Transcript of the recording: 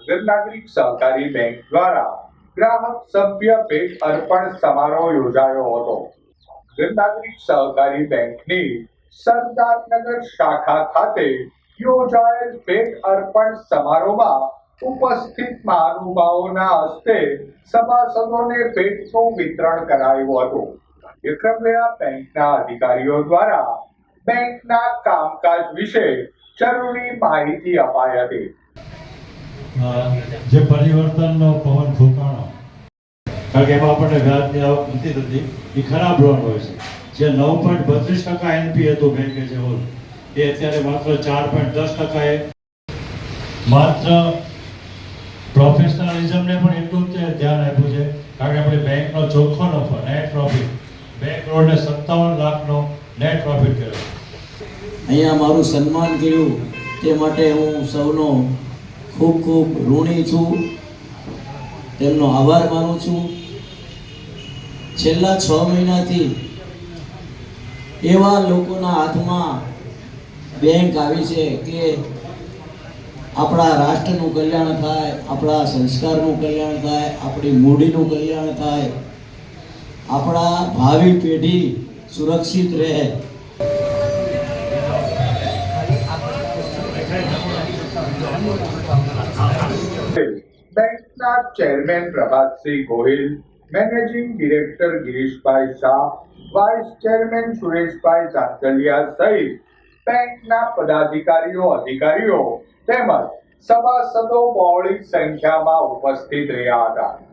નગર નાગરિક સહકારી બેંક દ્વારા ગ્રાહક સભ્ય ભેટ અર્પણ સમારોહ યોજાયો હતો. નગર નાગરિક સહકારી બેંકની સરદારનગર શાખા ખાતે યોજાયેલ ભેટ અર્પણ સમારોહમાં ઉપસ્થિત મહાનુભાવોના હસ્તે સભાસદોને ભેટનું વિતરણ કરાયું હતું. કાર્યક્રમ વેળા બેંકના અધિકારીઓ દ્વારા બેંકના કામકાજ વિશે જરૂરી માહિતી અપાઈ હતી. જે પરિવર્તનનો પવન ફૂંકાણો. કારણ કે એમાં આપણને વ્યાજની આવક નથી થતી. એ ખરાબ લોન હોય છે. જે નવ પોઈન્ટ બત્રીસ ટકા એનપી હતું બેંકે જે હોય, એ અત્યારે માત્ર ચાર પોઈન્ટ દસ ટકાએ માત્ર પ્રોફેશનલિઝમને પણ એટલું જ ધ્યાન આપ્યું છે, કારણ કે આપણે બેંકનો ચોખ્ખો નફો નેટ પ્રોફિટ બેંક રોડને સત્તાવન લાખનો નેટ પ્રોફિટ કર્યો. અહીંયા મારું સન્માન કર્યું, તે માટે હું સૌનો ખૂબ ખૂબ ઋણી છું. તેમનો આભાર માનું છું. છેલ્લા છ મહિનાથી એવા લોકોના હાથમાં બેંક આવી છે કે આપણા રાષ્ટ્રનું કલ્યાણ થાય, આપણા સંસ્કારનું કલ્યાણ થાય, આપણી મૂડીનું કલ્યાણ થાય, આપણા ભાવિ પેઢી સુરક્ષિત રહે. બેંકના chairman Prabhatsinh Gohil, managing director Girishbhai Shah, vice chairman Sureshbhai Janjaliya સહિત બેંકના પદાધિકારીઓ, અધિકારીઓ તેમજ સભાસદો બહોળી સંખ્યામાં ઉપસ્થિત રહ્યા હતા.